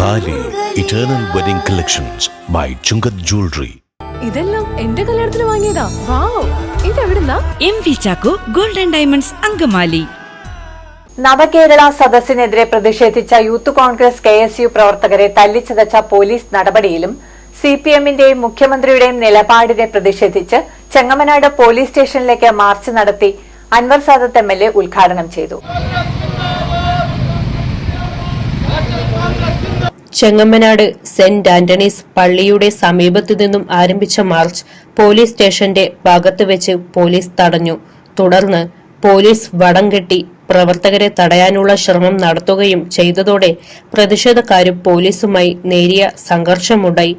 Thali eternal wedding collections by Chungath jewellery ഇതെല്ലാം എന്റെ കല്യാണത്തിന് വാങ്ങിയതാ. Wow. ഇതെവിടുന്നാ? M V Chacko golden diamonds Angamaly. Navakerala സദസ്സിനെതിരെ പ്രതിഷേധിച്ച youth Congress K S U പ്രവർത്തകരെ തല്ലിച്ചതച്ച പോലീസ് നടപടിയിലും സി പി എമ്മിന്റെയും മുഖ്യമന്ത്രിയുടെയും നിലപാടിനെ പ്രതിഷേധിച്ച് ചെങ്ങമനാട് പോലീസ് സ്റ്റേഷനിലേക്ക് മാർച്ച് നടത്തി Anwar Sadath M L A ഉദ്ഘാടനം ചെയ്തു. ചെങ്ങമ്മനാട് സെന്റ് ആന്റണീസ് പള്ളിയുടെ സമീപത്തു നിന്നും ആരംഭിച്ച മാർച്ച് പോലീസ് സ്റ്റേഷന്റെ ഭാഗത്ത് വെച്ച് പോലീസ് തടഞ്ഞു. തുടർന്ന് പോലീസ് വടം കെട്ടി പ്രവർത്തകരെ തടയാനുള്ള ശ്രമം നടത്തുകയും ചെയ്തതോടെ പ്രതിഷേധക്കാരും പോലീസുമായി നേരിയ സംഘർഷമുണ്ടായി.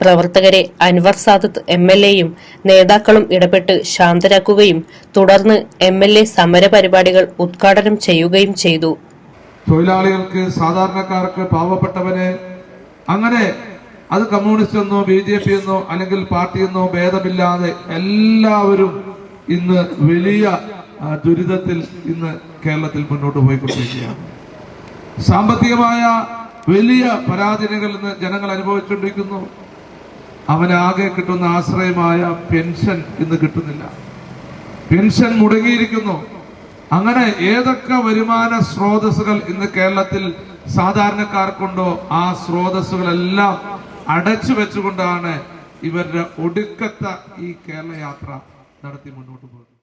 പ്രവർത്തകരെ അൻവർ സാദത്ത് എം എൽ എയും നേതാക്കളും ഇടപെട്ട് ശാന്തരാക്കുകയും തുടർന്ന് എം എൽ എ സമരപരിപാടികൾ ഉദ്ഘാടനം ചെയ്യുകയും ചെയ്തു. തൊഴിലാളികൾക്ക് സാധാരണക്കാർക്ക് പാവപ്പെട്ടവന് അങ്ങനെ അത് കമ്മ്യൂണിസ്റ്റ് എന്നോ ബി ജെ പി എന്നോ അല്ലെങ്കിൽ പാർട്ടി എന്നോ ഭേദമില്ലാതെ എല്ലാവരും ഇന്ന് വലിയ ദുരിതത്തിൽ ഇന്ന് കേരളത്തിൽ മുന്നോട്ട് പോയിക്കൊണ്ടിരിക്കുകയാണ്. സാമ്പത്തികമായ വലിയ പരാധീനകൾ ഇന്ന് ജനങ്ങൾ അനുഭവിച്ചുകൊണ്ടിരിക്കുന്നു. അവനാകെ കിട്ടുന്ന ആശ്രയമായ പെൻഷൻ ഇന്ന് കിട്ടുന്നില്ല. പെൻഷൻ മുടങ്ങിയിരിക്കുന്നു. അങ്ങനെ ഏതൊക്കെ വരുമാന സ്രോതസ്സുകൾ ഇന്ന് കേരളത്തിൽ സാധാരണക്കാർക്കുണ്ടോ ആ സ്രോതസ്സുകളെല്ലാം അടച്ചു വെച്ചുകൊണ്ടാണ് ഇവരുടെ ഒടുക്കത്ത ഈ കേരള യാത്ര നടത്തി മുന്നോട്ട് പോകുന്നത്.